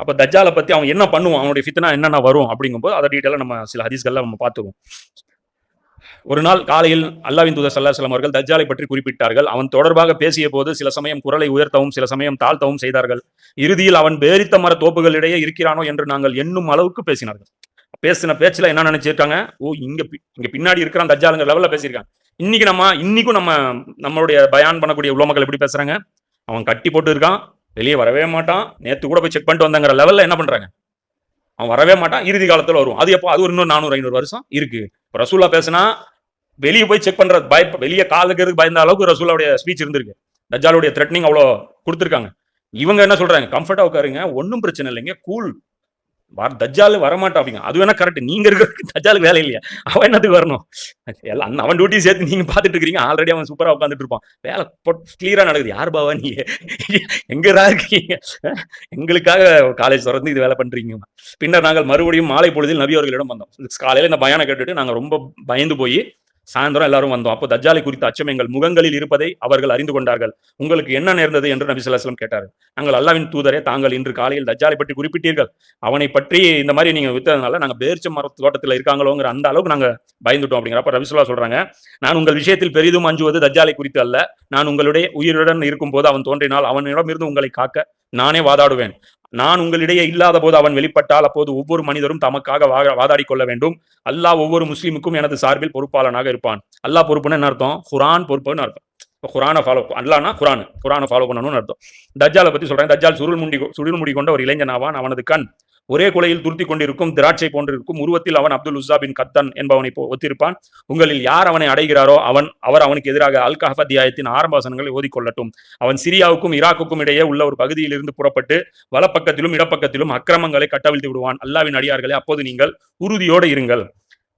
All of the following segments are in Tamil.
அப்ப தஜ்ஜாலை பற்றி அவன் என்ன பண்ணுவான் அவனுடைய ஃபித்னா என்னென்ன வரும்? அப்படிங்கும்போது அதை டீட்டெயிலாக நம்ம சில ஹதீஸ்களில் நம்ம பார்த்துருவோம். ஒரு நாள் காலையில் அல்லாவின் தூதர் சல்லா சலம் அவர்கள் தஜ்ஜாலை பற்றி குறிப்பிட்டார்கள். அவன் தொடர்பாக பேசிய போது சில சமயம் குரலை உயர்த்தவும் சில சமயம் தாழ்த்தவும் செய்தார்கள். இறுதியில் அவன் பேரித்த மர தோப்புகளிடையே இருக்கிறானோ என்று நாங்கள் எண்ணும் அளவுக்கு பேசினார்கள். பேசின பேச்சுல என்ன நினைச்சிருக்காங்க? ஓ இங்க இங்க பின்னாடி இருக்கிறான் தஜ்ஜாலுங்க லெவல்ல பேசியிருக்காங்க இன்னைக்கு நம்ம இன்னைக்கும் நம்ம நம்மளுடைய பயான் பண்ணக்கூடிய உலமக்கள் எப்படி பேசுறாங்க? அவன் கட்டி போட்டு இருக்கான். வெளியே வரவே மாட்டான். நேற்று கூட போய் செக் பண்ணிட்டு வந்தாங்கிற லெவலில் என்ன பண்ணுறாங்க அவன் வரவே மாட்டான். இறுதி காலத்தில் வரும் அது எப்போ? அது ஒரு இன்னொரு நானூறு ஐநூறு வருஷம் இருக்கு. ரசூலா ரசூல்லா பேசினா வெளியே போய் செக் பண்ணுறது பய வெளியே காலுக்கிறதுக்கு பயந்த அளவுக்கு ரசூலாவுடைய ஸ்பீச் இருந்திருக்கு. தஜாலுடைய த்ரெட்னிங் அவ்வளோ கொடுத்துருக்காங்க. இவங்க என்ன சொல்கிறாங்க கம்ஃபர்ட்டாக உட்காருங்க. ஒன்றும் பிரச்சனை இல்லைங்க. கூல் வர தஜ்ஜால் வரமாட்டான் அப்படிங்க. அது வேணா கரெக்ட் நீங்க இருக்க தஜ்ஜாலுக்கு வேலை இல்லையா? அவன் என்னத்துக்கு வரணும்? எல்லாம் அவன் டியூட்டி சேர்த்து நீங்க பார்த்துட்டு இருக்கீங்க ஆல்ரெடி அவன் சூப்பரா உட்காந்துட்டு இருப்பான். வேலை கிளியரா நடக்குது. யார் பாவா நீங்க எங்கடா இருக்கீங்க? எங்களுக்காக காலேஜ் திறந்து இது வேலை பண்றீங்க. பின்னர் நாங்கள் மறுபடியும் மாலை பொழுதில் நபி அவர்களிடம் வந்தோம். காலையில இந்த பயணம் கேட்டுட்டு நாங்க ரொம்ப பயந்து போய் சாயந்தரம் எல்லாரும் வந்தோம். அப்போ தஜ்ஜாலை குறித்த அச்சம் எங்கள் முகங்களில் இருப்பதை அவர்கள் அறிந்து கொண்டார்கள். உங்களுக்கு என்ன நேர்ந்தது என்று நபி சொல்லாஸ்லம் கேட்டார். நாங்கள் அல்லாவின் தூதரே தாங்கள் இன்று காலையில் தஜ்ஜாலை பற்றி குறிப்பிட்டீர்கள். அவனை பற்றி இந்த மாதிரி நீங்க வித்ததுனால நாங்க பேர்ச்ச மர தோட்டத்தில் இருக்காங்களோங்கிற அந்த அளவுக்கு நாங்க பயந்துட்டோம் அப்படிங்கிறப்ப ரவிசுல்லா சொல்றாங்க நான் உங்கள் விஷயத்தில் பெரிதும் அஞ்சுவது தஜ்ஜாலை குறித்து அல்ல. நான் உங்களுடைய உயிருடன் இருக்கும்போது அவன் தோன்றினால் அவனிடமிருந்து உங்களை காக்க நானே வாதாடுவேன். நான் உங்களிடையே இல்லாத போது அவன் வெளிப்பட்டால் அப்போது ஒவ்வொரு மனிதரும் தமக்காக வா- கொள்ள வேண்டும். அல்லாஹ் ஒவ்வொரு முஸ்லீமுக்கும் எனது சார்பில் பொறுப்பாளனாக இருப்பான். அல்லாஹ் பொறுப்புன்னு என்ன அர்த்தம்? குரான் பொறுப்புன்னு அர்த்தம். இப்போ குரானை ஃபாலோ அல்லானா குரான். குரானை ஃபாலோ பண்ணணும்னு அர்த்தம். தஜ்ஜாலை பற்றி சொல்கிறேன் தஜ்ஜால் சுருள் முடி சுருள் முடி கொண்ட ஒரு இளைஞனாவான் அவனது கண் ஒரே குலையில் துருத்தி கொண்டிருக்கும் திராட்சை போன்றிருக்கும் உருவத்தில் அவன் அப்துல் உஸ்ஸா பின் கத்தன் என்பவனை ஒத்திருப்பான். உங்களில் யார் அவனை அடைகிறாரோ அவன் அவர் அவனுக்கு எதிராக அல் கஹஃப் அத்தியாயத்தின் ஆரம்ப வசனங்களை ஓதிக்கொள்ளட்டும். அவன் சிரியாவுக்கும் ஈராக்குக்கும் இடையே உள்ள ஒரு பகுதியில் இருந்து புறப்பட்டு வலப்பக்கத்திலும் இடப்பக்கத்திலும் அக்கிரமங்களை கட்டவிழ்த்து விடுவான். அல்லாவின் அடியார்களே அப்போது நீங்கள் உறுதியோடு இருங்கள்.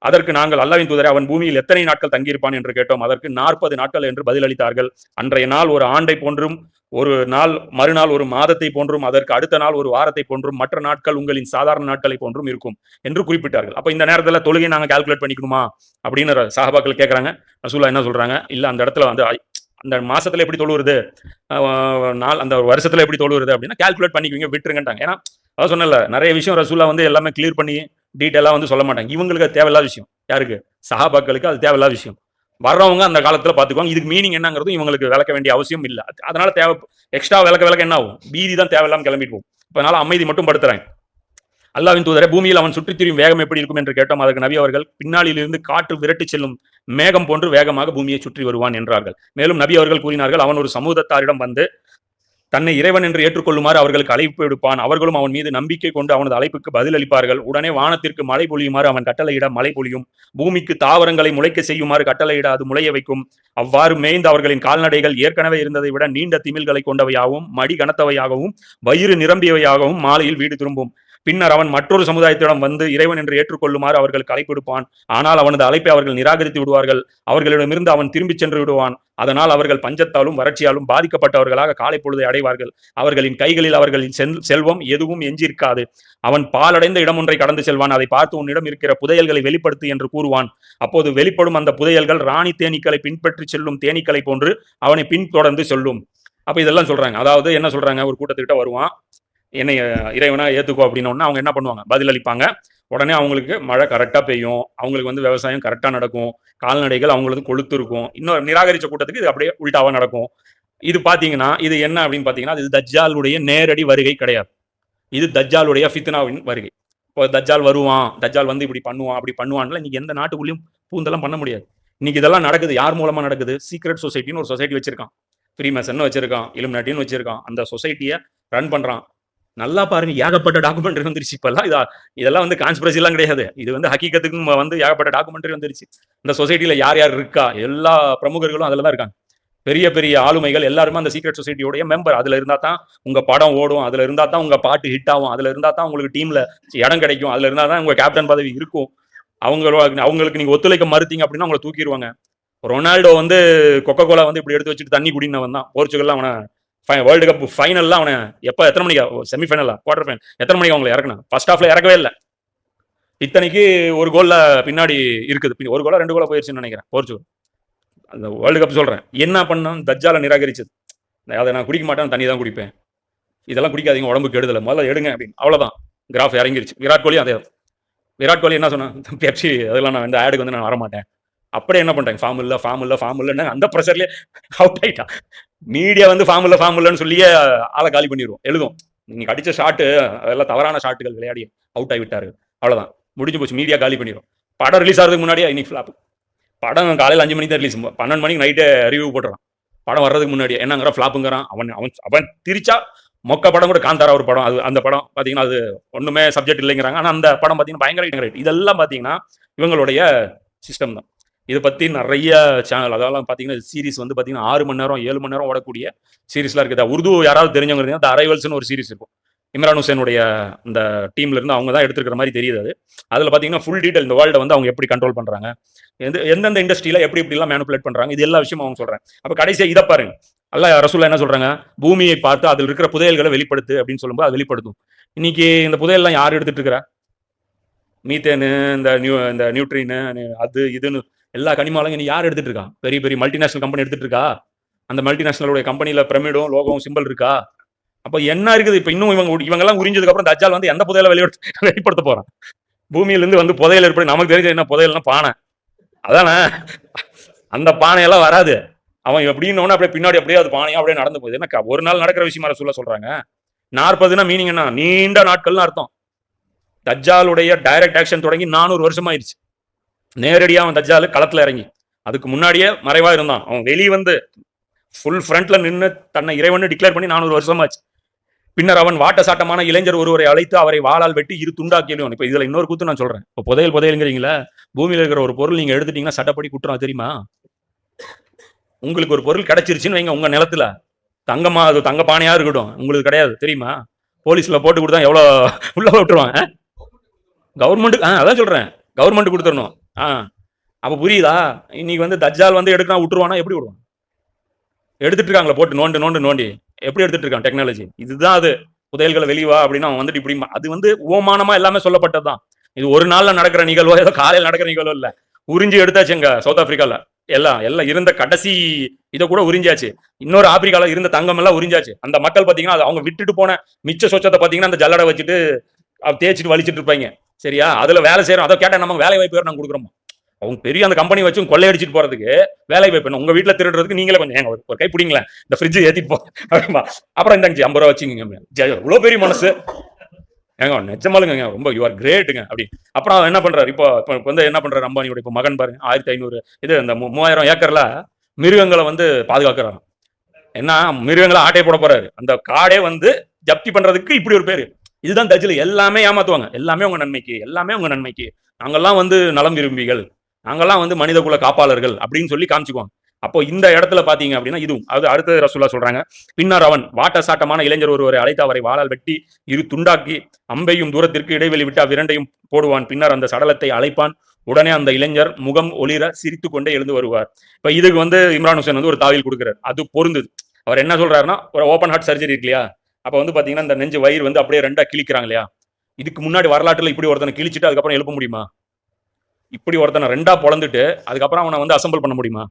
அதற்கு நாங்கள் அல்லாவின் தூதரை அவன் பூமியில் எத்தனை நாட்கள் தங்கியிருப்பான் என்று கேட்டோம். அதற்கு நாற்பது நாட்கள் என்று பதிலளித்தார்கள். அன்றைய நாள் ஒரு ஆண்டை போன்றும் ஒரு நாள் மறுநாள் ஒரு மாதத்தை போன்றும் அதற்கு அடுத்த நாள் ஒரு வாரத்தை போன்றும் மற்ற நாட்கள் உங்களின் சாதாரண நாட்களை போன்றும் இருக்கும் என்று குறிப்பிட்டார்கள். அப்போ இந்த நேரத்தில் தொழுகை நாங்கள் கால்குலேட் பண்ணிக்கணுமா? அப்படின்னு சஹாபாக்கள் கேட்குறாங்க ரசூலா என்ன சொல்றாங்க? இல்லை அந்த இடத்துல வந்து அந்த மாசத்துல எப்படி தொழுவுறது? நாள் அந்த ஒரு வருஷத்துல எப்படி தொழுவுறது? அப்படின்னா கால்குலேட் பண்ணிக்குவீங்க விட்டுருங்கட்டாங்க ஏன்னா அதான் சொன்னல நிறைய விஷயம் ரசூலா வந்து எல்லாமே கிளியர் பண்ணி டீட்டெயிலாக வந்து சொல்ல மாட்டாங்க. இவங்களுக்கு அது தேவையில்லாத விஷயம். யாருக்கு? சஹாபாக்களுக்கு அது தேவையில்லாத விஷயம். வர்றவங்க அந்த காலத்தில் பார்த்துக்குவாங்க இதுக்கு மீனிங் என்னங்கிறதும் இவங்களுக்கு விளக்க வேண்டிய அவசியம் இல்லை. அதனால தேவை எக்ஸ்ட்ரா விளக்க விளக்க என்ன ஆகும்? பீதி தான் தேவையில்லாமல் கிளம்பிட்டு போகும். இப்போ அதனால அமைதி மட்டும் படுத்துறாங்க. அல்லாவின் தூதரை பூமியில் அவன் சுற்றித் திரியும் வேகம் எப்படி இருக்கும் என்று கேட்டோம். அதற்கு நபி அவர்கள் பின்னாளிலிருந்து காற்று விரட்டி செல்லும் மேகம் போன்று வேகமாக பூமியை சுற்றி வருவான் என்றார்கள். மேலும் நபி அவர்கள் கூறினார்கள் அவன் ஒரு சமூகத்தாரிடம் வந்து தன்னை இறைவன் என்று ஏற்றுக்கொள்ளுமாறு அவர்களுக்கு அழைப்பு விடுப்பான். அவர்களும் அவன் மீது நம்பிக்கை கொண்டு அவனது அழைப்புக்கு பதிலளிப்பார்கள். உடனே வானத்திற்கு மழை பொழியுமாறு அவன் கட்டளையிட மழை பொழியும். பூமிக்கு தாவரங்களை முளைக்க செய்யுமாறு கட்டளையிட அது முளைய வைக்கும். அவ்வாறு மேய்ந்த அவர்களின் கால்நடைகள் ஏற்கனவே இருந்ததை விட நீண்ட திமில்களை கொண்டவையாகவும் மடி கனத்தவையாகவும் வயிறு நிரம்பியவையாகவும் மாலையில் வீடு திரும்பும். பின்னர் அவன் மற்றொரு சமுதாயத்திடம் வந்து இறைவன் என்று ஏற்றுக்கொள்ளுமாறு அவர்களுக்கு அழைப்பு விடுப்பான் ஆனால் அவனது அழைப்பை அவர்கள் நிராகரித்து விடுவார்கள். அவர்களிடமிருந்து அவன் திரும்பிச் சென்று விடுவான். அதனால் அவர்கள் பஞ்சத்தாலும் வறட்சியாலும் பாதிக்கப்பட்டவர்களாக காலை பொழுதை அடைவார்கள். அவர்களின் கைகளில் அவர்களின் செல்- செல்வம் எதுவும் எஞ்சியிருக்காது. அவன் பாலடைந்த இடம் ஒன்றை கடந்து செல்வான். அதை பார்த்து உன்னிடம் இருக்கிற புதையல்களை வெளிப்படுத்து என்று கூறுவான். அப்போது வெளிப்படும் அந்த புதையல்கள் ராணி தேனீக்களை பின்பற்றி செல்லும் தேனீக்களை போன்று அவனை பின்தொடர்ந்து சொல்லும். அப்ப இதெல்லாம் சொல்றாங்க. அதாவது என்ன சொல்றாங்க? ஒரு கூட்டத்துக்கிட்ட வருவான். என்னை இறைவனாக இறைவனா ஏத்துக்கோ அப்படின்னோடனே அவங்க என்ன பண்ணுவாங்க? பதிலளிப்பாங்க உடனே அவங்களுக்கு மழை கரெக்டாக பெய்யும். அவங்களுக்கு வந்து விவசாயம் கரெக்டாக நடக்கும். கால்நடைகள் அவங்களுக்கு கொழுத்து இருக்கும். இன்னும் நிராகரிச்ச கூட்டத்துக்கு இது அப்படியே உள்டாவாக நடக்கும். இது பார்த்தீங்கன்னா இது என்ன அப்படின்னு பார்த்தீங்கன்னா இது தஜ்ஜாலுடைய நேரடி வருகை கிடையாது. இது தஜ்ஜாலுடைய ஃபித்னாவின் வருகை. இப்போ தஜ்ஜால் வருவான். தஜ்ஜால் வந்து இப்படி பண்ணுவான் அப்படி பண்ணுவான்ல இன்னைக்கு எந்த நாட்டுக்குள்ளேயும் பூந்தெல்லாம் பண்ண முடியாது. இன்னைக்கு இதெல்லாம் நடக்குது. யார் மூலமா நடக்குது? சீக்ரெட் சொசைட்டின்னு ஒரு சொசைட்டி வச்சிருக்கான். ஃப்ரீமேசன் வச்சிருக்கான். இலுமினாட்டின்னு வச்சிருக்கான். அந்த சொசைட்டியை ரன் பண்றான். நல்லா பாருங்க ஏகப்பட்ட டாக்குமெண்ட்ரி வந்துருச்சு. இப்பெல்லாம் இதா இதெல்லாம் வந்து கான்ஸ்பிரசி எல்லாம் கிடையாது. இது வந்து ஹக்கீக்கத்துக்கு வந்து ஏகப்பட்ட டாக்குமெண்ட்ரி வந்துருச்சு. இந்த சொசைட்டியில யார் யார் இருக்கா? எல்லா பிரமுகர்களும் அதில் தான் இருக்காங்க. பெரிய பெரிய ஆளுமைகள் எல்லாருமே அந்த சீக்ரெட் சொசைட்டியோடைய மெம்பர் அதுல இருந்தா தான் உங்க படம் ஓடும். அதுல இருந்தா தான் உங்க பாட்டு ஹிட் ஆகும். அதுல இருந்தா தான் உங்களுக்கு டீம்ல இடம் கிடைக்கும். அதுல இருந்தா தான் உங்க கேப்டன் பதவி இருக்கும். அவங்களோட அவங்களுக்கு நீங்க ஒத்துழைக்க மறுத்தீங்க அப்படின்னா அவங்கள தூக்கிடுவாங்க. ரொனால்டோ வந்து கொக்கோ கோலா வந்து இப்படி எடுத்து வச்சுட்டு தண்ணி குடினவன் தான். போர்ச்சுகல்லாம் அவனை வேர்ல்டு கப் ஃபைனல்லாம் அவனை எப்போ எத்தனை மணிக்கு? செமிஃபைனலா குவார்டர் ஃபைனல் எத்தனை மணிக்கு அவங்களை இறக்கணும் ஃபர்ஸ்ட் ஹாஃப்ல இறக்கவே இல்லை. இத்தனைக்கு ஒரு கோல்ல பின்னாடி இருக்குது. ஒரு கோலா ரெண்டு கோலா போயிருச்சுன்னு நினைக்கிறேன் போர்ச்சுகல். அந்த வேர்ல்டு கப் சொல்றேன். என்ன பண்ணோம் தஜ்ஜால நிராகரிச்சது. அதை நான் குடிக்க மாட்டேன் தண்ணி தான் குடிப்பேன். இதெல்லாம் குடிக்காதீங்க உடம்பு கெடுதல. முதல்ல எடுங்க அப்படின்னு. அவ்வளோதான் கிராஃப் இறங்கிருச்சு. விராட் கோலி அதே விராட் கோலி என்ன சொன்னேன்? பெப்சி அதெல்லாம் நான் இந்த ஆடுக்கு வந்து நான் வரமாட்டேன். அப்படியே என்ன பண்ணிட்டாங்க? ஃபார்ம் இல்லை ஃபார்ம் இல்லை ஃபார்ம் இல்லைன்னு அந்த ப்ரெஷர்லேயே அவுட் ஆயிட்டான். மீடியா வந்து ஃபார்ம் இல்ல ஃபார்ம் இல்லைன்னு சொல்லியே ஆளை காலி பண்ணிடுவோம் எழுதும் நீங்கள் கடித்த ஷாட்டு அதெல்லாம் தவறான ஷாட்டுகள் விளையாடி அவுட் ஆகி அவ்வளோதான் முடிஞ்சு போச்சு. மீடியா காலி பண்ணிடும் படம் ரிலீஸ் ஆகிறதுக்கு முன்னாடியே இன்னைக்கு ஃப்ளாப் படம் காலையில் அஞ்சு மணிக்கு தான் ரிலீஸ் பன்னெண்டு மணிக்கு நைட்டே ரிவ்யூ போட்டுறான். படம் வர்றதுக்கு முன்னாடி என்னங்கிற ஃப்ளாப்புங்கிறான் அவன் அவன் அவன் திரிச்சா மொக்க படம் கூட காந்தாரா ஒரு படம். அது அந்த படம் பார்த்தீங்கன்னா அது ஒன்றுமே சப்ஜெக்ட் இல்லைங்கிறாங்க. ஆனால் அந்த படம் பார்த்தீங்கன்னா பயங்கர இதெல்லாம் பார்த்தீங்கன்னா இவங்களுடைய சிஸ்டம் தான். இதை பற்றி நிறைய சேனல் அதெல்லாம் பார்த்தீங்கன்னா சீரிஸ் வந்து பார்த்தீங்கன்னா ஆறு மணி நேரம் ஏழு மணி நேரம் ஓடக்கூடிய சீரிஸ்லாம் இருக்குது. உருது யாராவது தெரிஞ்சவங்க இருந்தீங்கன்னா த அரைவல்ஸ்னு ஒரு சீரிஸ் இருக்கும். இம்ரான் ஹுசேனுடைய அந்த டீம்ல இருந்து அவங்க தான் எடுத்துக்கிற மாதிரி தெரியுது அது. அதில் பார்த்தீங்கன்னா ஃபுல் டீடைல் இந்த வேர்ல்டை வந்து அவங்க எப்படி கண்ட்ரோல் பண்ணுறாங்க எந்த எந்தெந்த இண்டஸ்ட்ரியில எப்படி எப்படிலாம் மேனுப்புலேட் பண்ணுறாங்க இது எல்லா விஷயமும் அவங்க சொல்கிறேன் அப்போ கடைசியாக இதை பாருங்க. அல்ல ரசூலா என்ன சொல்றாங்க? பூமியை பார்த்து அதில் இருக்கிற புதையல்களை வெளிப்படுத்து அப்படின்னு சொல்லும்போது அது வெளிப்படுத்தும். இன்னைக்கு இந்த புதையல்லாம் யார் எடுத்துட்டு இருக்கிறா? மீத்தேனு இந்த நியூ இந்த நியூட்ரின் அது இதுன்னு எல்லா கனிமாலையும் இனி யார் எடுத்துட்டு இருக்கா? பெரிய பெரிய மல்டிநேஷனல் கம்பெனி எடுத்துட்டு இருக்கா? அந்த மல்டிநேஷனலுடைய கம்பெனியில பிரமிடும் லோகம் சிம்பிள் இருக்கா? அப்ப என்ன இருக்குது? இப்ப இன்னும் இவங்க இவங்கெல்லாம் உறிஞ்சதுக்கு அப்புறம் தஜால் வந்து எந்த புதையில வெளிப்படுத்த வெளிப்படுத்த போறான்? பூமியிலிருந்து வந்து புதையில் இருப்பது நமக்கு தெரிஞ்ச என்ன புதையல்னா பானை. அதானே? அந்த பானையெல்லாம் வராது. அவன் எப்படின்னு அப்படியே பின்னாடி அப்படியே அது பானையா அப்படியே நடந்து போகுது. என்ன ஒரு நாள் நடக்கிற விஷயமா சொல்ல சொல்றாங்க? நாற்பதுனா மீனிங் என்ன? நீண்ட நாட்கள்னு அர்த்தம். தஜ்ஜாலுடைய டைரக்ட் ஆக்ஷன் தொடங்கி நானூறு வருஷம் ஆயிடுச்சு நேரடியாக அவன் தஜ்ஜாலு களத்தில் இறங்கி. அதுக்கு முன்னாடியே மறைவாக இருந்தான். அவன் வெளியே வந்து ஃபுல் ஃப்ரண்ட்ல நின்று தன்னை இறைவனு டிக்ளேர் பண்ணி நானூறு வருஷமாச்சு. பின்னர் அவன் வாட்ட சாட்டமான இளைஞர் ஒருவரை அழைத்து அவரை வாளால் வெட்டி இரு துண்டாக்கியும் இப்போ இதில் இன்னொரு கூத்து நான் சொல்கிறேன் இப்போ புதையல் புதையலுங்கிறீங்களா பூமியில் இருக்கிற ஒரு பொருள் நீங்கள் எடுத்துட்டீங்கன்னா சட்டப்படி குற்றம் தெரியுமா? உங்களுக்கு ஒரு பொருள் கிடைச்சிருச்சுன்னு வைங்க உங்கள் நிலத்துல. தங்கமா அது தங்க பானையா இருக்கட்டும். உங்களுக்கு கிடையாது தெரியுமா? போலீஸ்ல போட்டு கொடுத்தா எவ்வளோ உள்ள விட்டுருவாங்க கவர்மெண்ட் ஆ அதான் சொல்றேன். கவர்மெண்ட் கொடுத்துடணும். ஆ. அப்போ புரியுதா? இன்னைக்கு வந்து தஜ்ஜால் வந்து எடுக்கலாம் விட்டுருவானா? எப்படி விடுவான்? எடுத்துட்டு இருக்காங்களே போட்டு நோண்டு நோண்டு நோண்டி. எப்படி எடுத்துட்டு இருக்கான் டெக்னாலஜி இதுதான் அது. புதையல்களை வெளிவா அப்படின்னு அவன் வந்துட்டு இப்படி அது வந்து ஓமானமா எல்லாமே சொல்லப்பட்டது தான் இது ஒரு நாள்ல நடக்கிற நிகழ்வோ ஏதோ காலையில் நடக்கிற நிகழ்வோ இல்ல. உறிஞ்சி எடுத்தாச்சுங்க சவுத் ஆப்பிரிக்கால. எல்லாம் எல்லாம் இருந்த கடைசி இதை கூட உறிஞ்சாச்சு. இன்னொரு ஆப்பிரிக்கால இருந்த தங்கம் எல்லாம் உறிஞ்சாச்சு. அந்த மக்கள் பாத்தீங்கன்னா அவங்க விட்டுட்டு போன மிச்ச சொச்சத்தை பாத்தீங்கன்னா அந்த ஜல்லடை வச்சுட்டு தேய்ச்சிட்டு வலிச்சிட்டு இருப்பாங்க. சரியா? அதுல வேலை செய்யறோம் அதை கேட்டா நம்ம வேலை வாய்ப்பு நாங்கள் கொடுக்குறோம்? அவங்க பெரிய அந்த கம்பெனி வச்சு கொள்ளையடிச்சிட்டு போறதுக்கு வேலை வாய்ப்பு உங்க வீட்டில் திருடுறதுக்கு நீங்களே கொஞ்சம் ஏங்க ஒரு கை பிடிங்களேன் இந்த ஃப்ரிட்ஜ் ஏத்திட்டு போ அப்படிமா அப்புறம் இந்த ஐம்பது ரூபா வச்சுங்க இவ்வளோ பெரிய மனசு. ஏங்க நிஜமாலுங்க ரொம்ப யூஆர் கிரேட்டுங்க அப்படி. அப்புறம் அவர் என்ன பண்றாரு? இப்போ இப்போ வந்து என்ன பண்ணுறாரு அம்பானியோட இப்போ மகன் பாருங்க ஆயிரத்தி ஐநூறு இது இந்த மூவாயிரம் ஏக்கர்ல மிருகங்களை வந்து பாதுகாக்கிறாராம். என்ன? மிருகங்களை ஆட்டையை போட போறாரு. அந்த காடே வந்து ஜப்தி பண்றதுக்கு இப்படி ஒரு பேரு. இதுதான் தஜில் எல்லாமே ஏமாத்துவாங்க. எல்லாமே உங்க நன்மைக்கு. எல்லாமே உங்க நன்மைக்கு. நாங்கள்லாம் வந்து நலம் விரும்பிகள். நாங்கெல்லாம் வந்து மனித குல காப்பாளர்கள் அப்படின்னு சொல்லி காமிச்சுக்குவாங்க. அப்போ இந்த இடத்துல பாத்தீங்க அப்படின்னா இதுவும். அது அடுத்த ரசூல்லா சொல்றாங்க. பின்னர் அவன் வாட்ட சாட்டமான இளைஞர் ஒருவரை அழைத்து அவரை வாளால் வெட்டி இரு துண்டாக்கி அம்பையும் தூரத்திற்கு இடைவெளி விட்டு அவ்விரண்டையும் போடுவான். பின்னர் அந்த சடலத்தை அழைப்பான். உடனே அந்த இளைஞர் முகம் ஒளிர சிரித்து கொண்டே எழுந்து வருவார். இப்ப இதுக்கு வந்து இம்ரான் ஹுசேன் வந்து ஒரு தாவில் கொடுக்குறாரு. அது பொருந்தது. அவர் என்ன சொல்றாருன்னா ஒரு ஓப்பன் ஹார்ட் சர்ஜரி இருக்கு இல்லையா? அப்ப வந்து பாத்தீங்கன்னா இந்த நெஞ்சு வயிறு வந்து அப்படியே ரெண்டா கிழிக்கிறாங்க இல்லையா? இதுக்கு முன்னாடி வரலாற்றுல இப்படி ஒருத்தனை கிழிச்சிட்டு அதுக்கப்புறம் எழுப்ப முடியுமா? இப்படி ஒருத்தனை ரெண்டா பொழந்துட்டு அதுக்கப்புறம் அவனை வந்து அசம்பிள் பண்ண முடியுமா?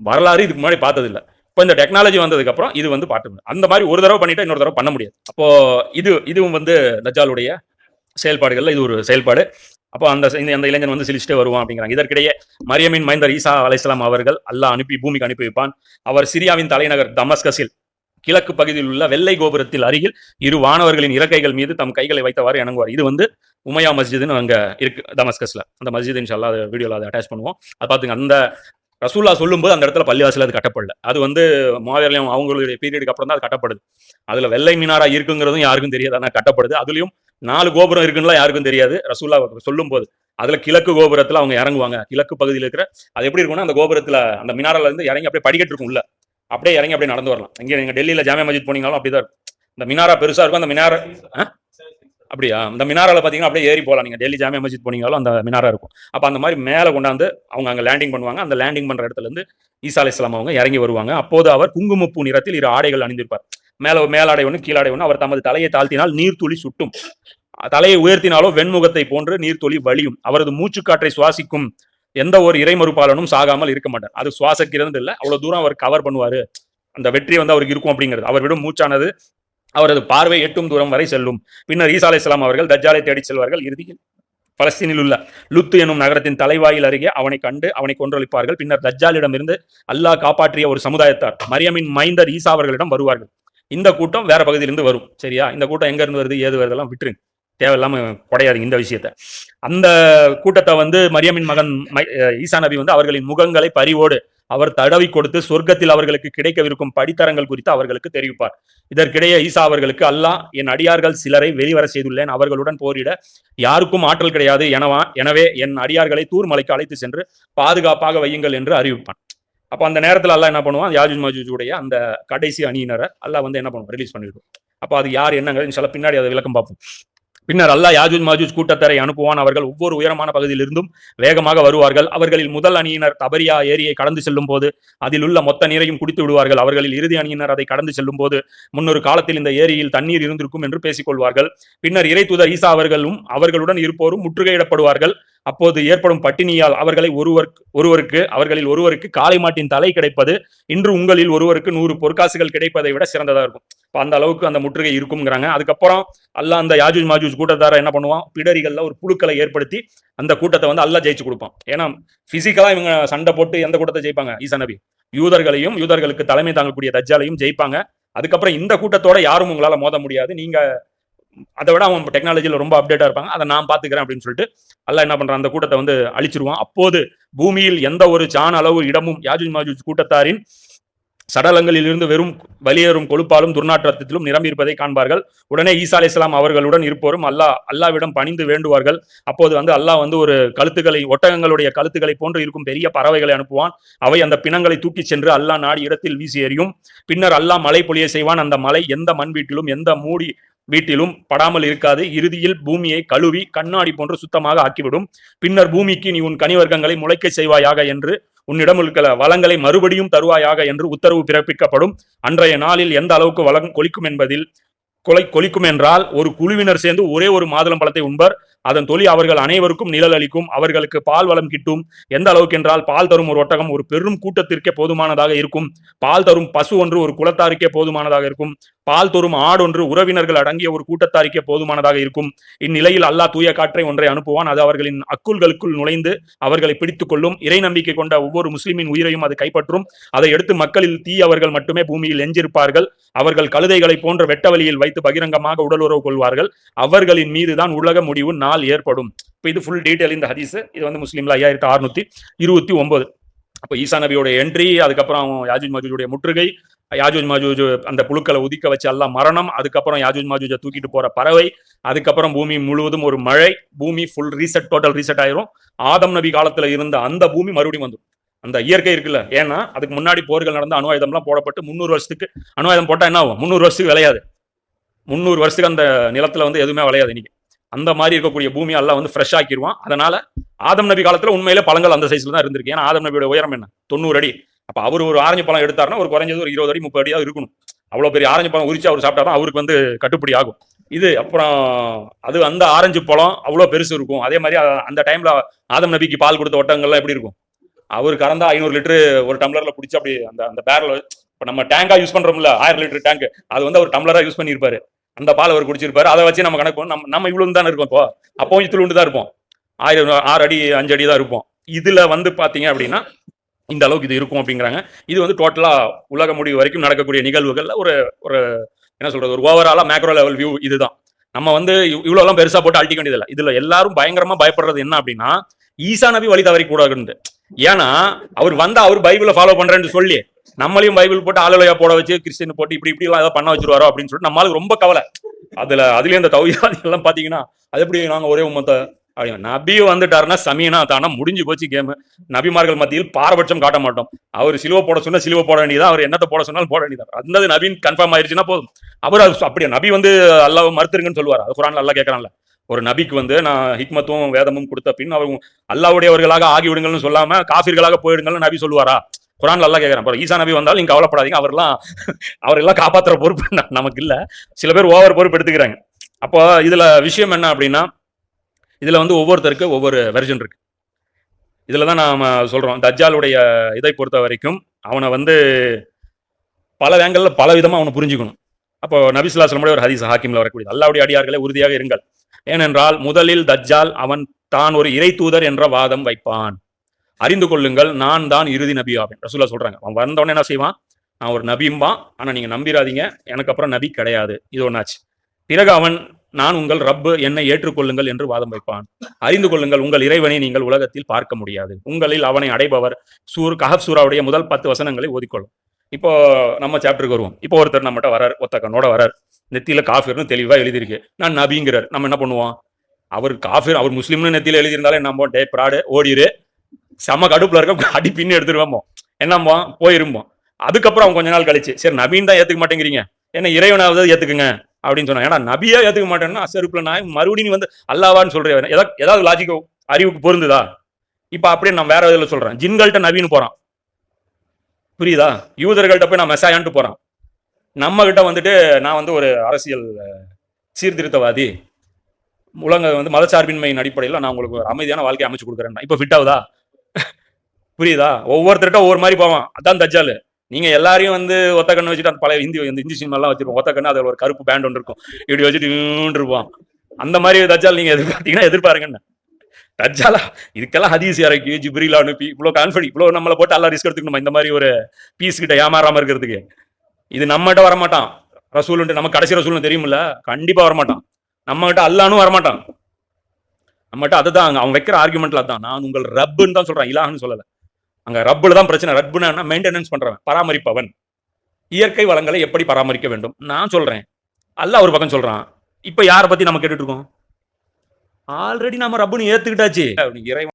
வரலாறு இதுக்கு முன்னாடி பார்த்ததில்ல. இப்போ இந்த டெக்னாலஜி வந்ததுக்கு அப்புறம் இது வந்து பாட்டு அந்த மாதிரி ஒரு தடவை பண்ணிட்டா இன்னொரு தடவை பண்ண முடியாது. அப்போ இது இதுவும் வந்து நஜாலுடைய செயல்பாடுகள்ல இது ஒரு செயல்பாடு. அப்போ அந்த இந்த அந்த இளைஞன் வந்து சிலிச்சிட்டே வருவான் அப்படிங்கிறாங்க. இதற்கிடையே மரியமின் மைந்தர் ஈசா அலைசலாம் அவர்கள் அல்லாஹ் அனுப்பி பூமிக்கு அனுப்பி வைப்பான். அவர் சிரியாவின் தலைநகர் தமஸ்கஸில் கிழக்கு பகுதியில் உள்ள வெள்ளை கோபுரத்தில் அருகில் இரு வானவர்களின் இறக்கைகள் மீது தம் கைகளை வைத்தவாறு இணங்குவார். இது வந்து உமையா மஸ்ஜிதுன்னு அங்கே இருக்கு தமஸ்கஸ்ல. அந்த மஸ்ஜித் இன்ஷால்லா அதை வீடியோவில் அதை அட்டாச் பண்ணுவோம். அது பார்த்துங்க அந்த ரசூல்லா சொல்லும்போது அந்த இடத்துல பள்ளிவாசல் அது கட்டப்படல. அது வந்து மாவீரலையும் அவங்களுடைய பீரியடுக்கு அப்புறம் தான் அது கட்டப்படுது. அதுல வெள்ளை மினாரா இருக்குங்கிறதும் யாருக்கும் தெரியாது. ஆனால் கட்டப்படுது. அதுலயும் நாலு கோபுரம் இருக்குன்னுலாம் யாருக்கும் தெரியாது. ரசூல்லா சொல்லும் போது அதுல கிழக்கு கோபுரத்துல அவங்க இறங்குவாங்க. கிழக்கு பகுதியில் இருக்கிற அது எப்படி இருக்கும்னா அந்த கோபுரத்துல அந்த மினாரால இருந்து இறங்கி அப்படியே படிக்கட்டு இருக்கும் உள்ள. அப்படியே இறங்கி அப்படியே நடந்து வரலாம். இங்க நீங்க டெல்லியில ஜாமியா மஸ்ஜித் அப்படி தான் இருக்கும். இந்த மினாரா பெருசா இருக்கும். அந்த மினாரா அப்படியா? இந்த மினாராவில் பாத்தீங்கன்னா அப்படியே ஏறி போகலாம். நீங்க டெல்லி ஜாமியா மஜித் போனீங்களும் அந்த மினாரா இருக்கும். அப்போ அந்த மாதிரி மேல கொண்டாந்து அவங்க அங்க லேண்டிங் பண்ணுவாங்க. அந்த லேண்டிங் பண்ற இடத்துல இருந்து ஈசா இஸ்லாம் அவங்க இறங்கி வருவாங்க. அப்போது அவர் குங்குமப்பூ நிறத்தில் இரு ஆடைகள் அணிந்திருப்பார். மேல மேலாடை ஒன்று கீழாடை ஒன்று அவர் தமது தலையை தாழ்த்தினால் நீர்த்துளி சுட்டும். தலையை உயர்த்தினாலோ வெண்முகத்தை போன்று நீர்த்துளி வலியும் அவரது மூச்சுக்காற்றை சுவாசிக்கும் எந்த ஒரு இறைமறுப்பாளனும் சாகாமல் இருக்க மாட்டார். அது சுவாசக்கிறது இல்லை. அவ்வளோ தூரம் அவர் கவர் பண்ணுவார். அந்த வெற்றி வந்து அவருக்கு இருக்கும் அப்படிங்கிறது. அவர் விடும் மூச்சானது அவரது பார்வை எட்டும் தூரம் வரை செல்லும். பின்னர் ஈசா அலைஹிஸ்ஸலாம் அவர்கள் தஜ்ஜாலை தேடி செல்வார்கள். இறுதியில் பலஸ்தீனில் உள்ள லுத்து எனும் நகரத்தின் தலைவாயில் அருகே அவனை கண்டு அவனை கொன்றளிப்பார்கள். பின்னர் தஜ்ஜாலிடமிருந்து அல்லாஹ் காப்பாற்றிய ஒரு சமுதாயத்தார் மரியமின் மைந்தர் ஈசா அவர்களிடம் வருவார்கள். இந்த கூட்டம் வேற பகுதியிலிருந்து வரும். சரியா? இந்த கூட்டம் எங்க இருந்து வருது? ஏது வருதெல்லாம் விட்டுருங்க. தேவையில்லாம குடையாதுங்க இந்த விஷயத்த. அந்த கூட்டத்தை வந்து மரியமின் மகன் ஈசா நபி வந்து அவர்களின் முகங்களை பரிவோடு அவர் தடவி கொடுத்து சொர்க்கத்தில் அவர்களுக்கு கிடைக்கவிருக்கும் படித்தரங்கள் குறித்து அவர்களுக்கு தெரிவிப்பார். இதற்கிடையே ஈசா அவர்களுக்கு அல்லாஹ் என் அடியார்கள் சிலரை வெளிவர செய்துள்ளேன். அவர்களுடன் போரிட யாருக்கும் ஆற்றல் கிடையாது. எனவா எனவே என் அடியார்களை தூர் மலைக்கு அழைத்து சென்று பாதுகாப்பாக வையுங்கள் என்று அறிவிப்பான். அப்போ அந்த நேரத்தில் அல்லாஹ் என்ன பண்ணுவான்? யாஜூஜ் மஜூஜுடைய அந்த கடைசி அணியினரை அல்லாஹ் வந்து என்ன பண்ணுவோம் ரிலீஸ் பண்ணிடுவோம் அப்போ அது யார் என்னங்கிறது சில பின்னாடி அதை விளக்கம் பார்ப்போம். பின்னர் அல்லாஹ் யாஜூஜ் மாஜூஜ் கூட்டத்தரை அனுப்புவான். அவர்கள் ஒவ்வொரு உயரமான பகுதியிலிருந்தும் வேகமாக வருவார்கள். அவர்களில் முதல் அணியினர் தபரியா ஏரியை கடந்து செல்லும் போது அதில் உள்ள மொத்த நீரையும் குடித்து விடுவார்கள். அவர்களில் இறுதி அணியினர் அதை கடந்து செல்லும் போது முன்னொரு காலத்தில் இந்த ஏரியில் தண்ணீர் இருந்திருக்கும் என்று பேசிக்கொள்வார்கள். பின்னர் இறை தூதர் ஈசா அவர்களும் அவர்களுடன் இருப்போரும் முற்றுகையிடப்படுவார்கள். அப்போது ஏற்படும் பட்டினியால் அவர்களை ஒருவர் ஒருவருக்கு அவர்களில் ஒருவருக்கு காளை மாட்டின் தலை கிடைப்பது இன்று உங்களில் ஒருவருக்கு நூறு பொற்காசுகள் கிடைப்பதை விட சிறந்ததா இருக்கும். இப்போ அந்த அளவுக்கு அந்த முற்றுகை இருக்குங்கிறாங்க அதுக்கப்புறம் அல்லா அந்த யாஜூஜ் மாஜூஜ் கூட்டத்தார என்ன பண்ணுவான்? பிடரிகளில் ஒரு புழுக்களை ஏற்படுத்தி அந்த கூட்டத்தை வந்து அல்லாஹ் ஜெயிச்சு கொடுப்பான். ஏன்னா பிசிக்கலாக இவங்க சண்டை போட்டு எந்த கூட்டத்தை ஜெயிப்பாங்க? ஈசா நபி. யூதர்களையும் யூதர்களுக்கு தலைமை தாங்கக்கூடிய தஜ்ஜாலையும் ஜெயிப்பாங்க. அதுக்கப்புறம் இந்த கூட்டத்தோட யாரும் உங்களால் மோத முடியாது. நீங்கள் அதை விட அவன் டெக்னாலஜியில் ரொம்ப அப்டேட்டாக இருப்பாங்க. அதை நான் பார்த்துக்கிறேன் அப்படின்னு சொல்லிட்டு அல்ல என்ன பண்ணுறான் அந்த கூட்டத்தை வந்து அழிச்சிருவான். அப்போது பூமியில் எந்த ஒரு சான் அளவு இடமும் யாஜூஜ் மாஜூஜ் கூட்டத்தாரின் சடலங்களில் இருந்து வெறும் வெளியேறும் கொழுப்பாலும் துர்நாற்றத்திலும் நிரம்பியிருப்பதை காண்பார்கள். உடனே ஈசா அலைஹிஸ்ஸலாம் அவர்களுடன் இருப்போரும் அல்லாஹ் அல்லாவிடம் பணிந்து வேண்டுவார்கள். அப்போது வந்து அல்லாஹ் வந்து ஒரு கழுத்துக்களை ஒட்டகங்களுடைய கழுத்துக்களை போன்று இருக்கும் பெரிய பறவைகளை அனுப்புவான். அவை அந்த பிணங்களை தூக்கிச் சென்று அல்லாஹ் நாடி இடத்தில் வீசி எறியும். பின்னர் அல்லாஹ் மழை பொழிய செய்வான். அந்த மலை எந்த மண் வீட்டிலும் எந்த மூடி வீட்டிலும் படாமல் இருக்காது. இறுதியில் பூமியை கழுவி கண்ணாடி போன்று சுத்தமாக ஆக்கிவிடும். பின்னர் பூமிக்கு நீ உன் கனிவர்க்கங்களை முளைக்க செய்வாயாக என்று உன்னிடம் இருக்கிற வளங்களை மறுபடியும் தருவாயாக என்று உத்தரவு பிறப்பிக்கப்படும். அன்றைய நாளில் எந்த அளவுக்கு வளம் கொலிக்கும் என்பதில் கொலை கொலிக்கும் என்றால் ஒரு குழுவினர் சேர்ந்து ஒரே ஒரு மாதுளம் பழத்தை உண்பர். அதன் தொழில் அவர்கள் அனைவருக்கும் நிழல் அளிக்கும். அவர்களுக்கு பால் வளம் கிட்டும். எந்த அளவுக்கு என்றால் பால் தரும் ஒரு ஒட்டகம் ஒரு பெரும் கூட்டத்திற்கே போதுமானதாக இருக்கும். பால் தரும் பசு ஒன்று ஒரு குலத்தாருக்கே போதுமானதாக இருக்கும். பால் தோறும் ஆடொன்று உறவினர்கள் அடங்கிய ஒரு கூட்டத்தாரிக்கே போதுமானதாக இருக்கும். இந்நிலையில் அல்லாஹ் தூய காற்றை ஒன்றை அனுப்புவான். அது அவர்களின் அக்குள்களுக்குள் நுழைந்து அவர்களை பிடித்துக் கொள்ளும். இறை நம்பிக்கை கொண்ட ஒவ்வொரு முஸ்லிமின் உயிரையும் அது கைப்பற்றும். அதை எடுத்து மக்களில் தீ அவர்கள் மட்டுமே பூமியில் எஞ்சிருப்பார்கள். அவர்கள் கழுதைகளை போன்ற வெட்டவழியில் வைத்து பகிரங்கமாக உடலுறவு கொள்வார்கள். அவர்களின் மீதுதான் உலக முடிவு நாள் ஏற்படும். இப்போ இது ஃபுல் டீட்டெயில் இந்த ஹதீஸ். இது வந்து முஸ்லீம்ல ஐயாயிரத்தி அறுநூத்தி இருபத்தி ஒன்பது. அப்போ ஈசா நபியோட என்ட்ரி அதுக்கப்புறம் யாஜி மாஜூஜுடைய முற்றுகை யாஜூஜ் மாஜூஜ் அந்த புழுக்களை உதிக்க வச்சு எல்லாம் மரணம். அதுக்கப்புறம் யாஜூஜ் மாஜூஜை தூக்கிட்டு போற பறவை. அதுக்கப்புறம் பூமி முழுவதும் ஒரு மழை. பூமி ஃபுல் ரீசெட் டோட்டல் ரீசெட் ஆயிரும். ஆதம் நபி காலத்துல இருந்த அந்த பூமி மறுபடியும் வந்துடும். அந்த இயற்கை இருக்குல்ல. ஏன்னா அதுக்கு முன்னாடி போர்கள் நடந்த அணு ஆயுதம்லாம் போடப்பட்டு முந்நூறு வருஷத்துக்கு அணு ஆயுதம் போட்டால் என்ன ஆகும்? முந்நூறு வருஷத்துக்கு விளையாது. முந்நூறு வருஷத்துக்கு அந்த நிலத்துல வந்து எதுவுமே விளையாது இன்னைக்கு. அந்த மாதிரி இருக்கக்கூடிய பூமி எல்லாம் வந்து ஃப்ரெஷ் ஆக்கிடுவான் அதனால ஆதம் நபி காலத்துல உண்மையிலே பழங்கள் அந்த சைஸ்ல தான் இருந்திருக்கு. ஏன்னா ஆதம் நபியோட உயரம் என்ன? தொண்ணூறு அடி. அப்ப அவர் ஒரு ஆரஞ்சு பழம் எடுத்தாருன்னா ஒரு குறைஞ்சது ஒரு இருபது அடி முப்பது அடியாக இருக்கணும். அவ்வளவு பெரிய ஆரஞ்சு பழம் உரிச்சு அவர் சாப்பிட்டா தான் அவருக்கு வந்து கட்டுப்படி ஆகும். இது அப்புறம் அது அந்த ஆரஞ்சு பழம் அவ்வளோ பெருசு இருக்கும். அதே மாதிரி அந்த டைம்ல ஆதம் நபிக்கு பால் கொடுத்த ஒட்டங்கள்லாம் எப்படி இருக்கும்? அவர் கறந்தா ஐநூறு லிட்டரு ஒரு டம்ளர்ல பிடிச்சி அப்படி அந்த அந்த பேரல் இப்போ நம்ம டேங்கா யூஸ் பண்றோம்ல ஆயிரம் லிட்டர் டேங்க் அது வந்து அவர் டம்ளரா யூஸ் பண்ணியிருப்பாரு. அந்த பால் அவர் குடிச்சிருப்பாரு. அதை வச்சு நம்ம கணக்கு நம்ம நம்ம இவ்வளவு தான் இருக்கோம் இப்போ. அப்பவும் இத்துளுண்டு தான் இருப்போம். ஆயிரம் ஆறு அடி அஞ்சு அடி தான் இருப்போம். இதுல வந்து பாத்தீங்க அப்படின்னா இந்த அளவுக்கு இது இருக்கும் அப்படிங்கிறாங்க. இது வந்து டோட்டலாக உலக முடிவு வரைக்கும் நடக்கக்கூடிய நிகழ்வுகள்ல ஒரு ஒரு என்ன சொல்கிறது ஒரு ஓவராலாக மேக்ரோ லெவல் வியூ இதுதான். நம்ம வந்து இவ்வளோலாம் பெருசாக போட்டு அழிக்க வேண்டியதில்லை. இதில் எல்லாரும் பயங்கரமாக பயப்படுறது என்ன அப்படின்னா ஈசா நபி வழி தவறி கூடாது ஏன்னா அவர் வந்தால் அவர் பைபிளை ஃபாலோ பண்றேன்னு சொல்லி நம்மளையும் பைபிள் போட்டு ஆளுலையா போட வச்சு கிறிஸ்டின் போட்டு இப்படி இப்படி எல்லாம் ஏதாவது பண்ண வச்சிருவாரோ அப்படின்னு சொல்லிட்டு நம்மளுக்கு ரொம்ப கவலை. அதுல அதுலயும் இந்த தௌயாதி எல்லாம் பாத்தீங்கன்னா அது எப்படி நாங்க ஒரே உமத்தை அப்படி நபி வந்துட்டாருன்னா சமீனா தானா முடிஞ்சு போச்சு கேம் நபிமார்கள் மத்தியில் பாரபட்சம் காட்ட மாட்டோம். அவர் சிலுவை போட சொன்னா சிலுவை போட வேண்டியதா அவர் என்னத்தை போட சொன்னாலும் போட வேண்டியதா அந்த நபின் கன்ஃபார்ம் ஆயிருச்சுன்னா போதும். அவர் அது அப்படியே? நபி வந்து அல்லா மறுத்துருங்கன்னு சொல்லுவார். அது குரான் நல்லா கேட்கறான்ல ஒரு நபிக்கு வந்து நான் ஹிக்மத்தும் வேதமும் கொடுத்த பின் அவர் அல்லாவுடையவர்களாக ஆகிவிடுங்கள்னு சொல்லாம காஃபிர்களாக போயிடுங்கள்னு நபி சொல்லுவாரா? குரான் நல்லா கேட்குறேன் அப்புறம் ஈசா நபி வந்தாலும் நீங்கள் கவலைப்படாதீங்க. அவரெல்லாம் அவரெல்லாம் காப்பாற்றுற பொறுப்பு நமக்கு இல்லை. சில பேர் ஓவர் பொறுப்பு எடுத்துக்கிறாங்க. அப்போ இதில் விஷயம் என்ன அப்படின்னா இதில் வந்து ஒவ்வொருத்தருக்கு ஒவ்வொரு வெர்ஜன் இருக்கு. இதில் தான் நாம் சொல்கிறோம் தஜ்ஜாலுடைய இதை பொறுத்த வரைக்கும் அவனை வந்து பல வேங்கல்ல பல விதமாக அவனை புரிஞ்சுக்கணும். அப்போ நபிசுல்லாஸ்லமுடைய ஒரு ஹதீஸ் ஹாக்கிமில் வரக்கூடியது. அல்லாவுடைய அடியார்களே உறுதியாக இருங்கள். ஏனென்றால் முதலில் தஜ்ஜால் அவன் தான் ஒரு இறை தூதர் என்ற வாதம் வைப்பான். அறிந்து கொள்ளுங்கள் நான் தான் இறுதி நபி ஆவேன். ரசூலா சொல்கிறாங்க அவன் வந்தவொடனே என்ன செய்வான்? நான் ஒரு நபியும்பான். ஆனால் நீங்கள் நம்பிடாதீங்க எனக்கு அப்புறம் நபி கிடையாது. இது ஒன்றாச்சு பிறகு அவன் நான் உங்கள் ரப்பு என்னை ஏற்றுக்கொள்ளுங்கள் என்று வாதம் வைப்பான். அறிந்து கொள்ளுங்கள் உங்கள் இறைவனை நீங்கள் உலகத்தில் பார்க்க முடியாது. உங்களில் அவனை அடைபவர் சூர் கஹப் சூராவுடைய முதல் பத்து வசனங்களை ஓதிக்கொள்ளும். இப்போ நம்ம சாப்டருக்கு வருவோம். இப்போ ஒருத்தர் நம்மகிட்ட வரார் ஒத்தக்கனோட வரார் நெத்தியில காஃபிர்னு தெளிவா எழுதியிருக்கு. நான் நபிங்கிறார். நம்ம என்ன பண்ணுவோம்? அவர் காஃபிர் அவர் முஸ்லீம்னு நெத்தியில எழுதியிருந்தாலே நம்ம டே பிராடு ஓடிரு. செம கடுப்புல இருக்க அடி பின்னு எடுத்துருவோமோ என்னம்போ போயிரும்போம் அதுக்கப்புறம் அவங்க கொஞ்ச நாள் கழிச்சு சரி நபின்னு தான் ஏத்துக்க மாட்டேங்கிறீங்க. என்ன இறைவனாவது ஏத்துக்குங்க. அப்படின்னு சொன்னா ஏன்னா நபியே ஏற்றுக்க மாட்டேன்னா அசருப்பில் நான் மறுபடியும் நீ வந்து அல்லாவான்னு சொல்கிறேன் ஏதாவது ஏதாவது லாஜிக்கோ அறிவுக்கு பொருந்துதா? இப்போ அப்படியே நான் வேற இதில் சொல்கிறேன் ஜின்கள்கிட்ட நபின்னு போகிறான் புரியுதா? யூதர்கள்ட்ட போய் நான் மெசாயான்ட்டு போகிறான் நம்மக்கிட்ட வந்துட்டு நான் வந்து ஒரு அரசியல் சீர்திருத்தவாதி. உலக வந்து மதச்சார்பின்மையின் அடிப்படையில் நான் உங்களுக்கு ஒரு அமைதியான வாழ்க்கை அமைச்சு கொடுக்குறேன் இப்போ ஃபிட் ஆகுதா? புரியுதா? ஒவ்வொருத்தர்கிட்ட ஒவ்வொரு மாதிரி போவான். அதான் தஜ்ஜால். நீங்க எல்லாரையும் வந்து ஒத்த கண்ணு வச்சுட்டு அந்த பழைய ஹிந்தி இந்த ஹிந்தி சினிமாலாம் வச்சிருப்போம். ஒத்த கண்ணு அதில் ஒரு கருப்பு பேண்ட் ஒன்று இருக்கும். இப்படி வச்சுட்டு இருப்போம் அந்த மாதிரி தஜ்ஜால் நீங்க எதிர்பார்த்தீங்கன்னா எதிர்பாருங்கன்னு தஜ்ஜாலா? இதுக்கெல்லாம் ஹதீஸ் இறக்கி ஜிப்ரில் அனுப்பி இவ்வளோ கான்ஃபிடன்ட் இவ்வளோ நம்மளை போட்டு எல்லாம் ரிஸ்க் எடுத்துக்கணுமா? இந்த மாதிரி ஒரு பீஸ் கிட்ட ஏமாறாம இருக்கிறதுக்கு. இது நம்மகிட்ட வரமாட்டான். ரசூலுன்ட்டு நம்ம கடைசி ரசூல்னு தெரியுமில்ல? கண்டிப்பா வரமாட்டான். நம்ம கிட்ட அல்லானும் வரமாட்டான். நம்மகிட்ட அதுதான் அவங்க அவன் வைக்கிற ஆர்குமெண்ட்ல அதான் நான் உங்கள் ரப்புன்னு தான் சொல்றேன். இலாகன்னு சொல்லலை. அங்க ரப்புல தான் பிரச்சனை. ரப்புனா மெயின்டெனன்ஸ் பண்றவன்? பராமரிப்பவன். இயற்கை வளங்களை எப்படி பராமரிக்க வேண்டும்? நான் சொல்றேன். அல்ல ஒரு பக்கம் சொல்றான். இப்ப யாரை பத்தி நம்ம கேட்டுட்டு இருக்கோம்? ஆல்ரெடி நம்ம ரப்புன்னு ஏத்துக்கிட்டாச்சு. இறைவன்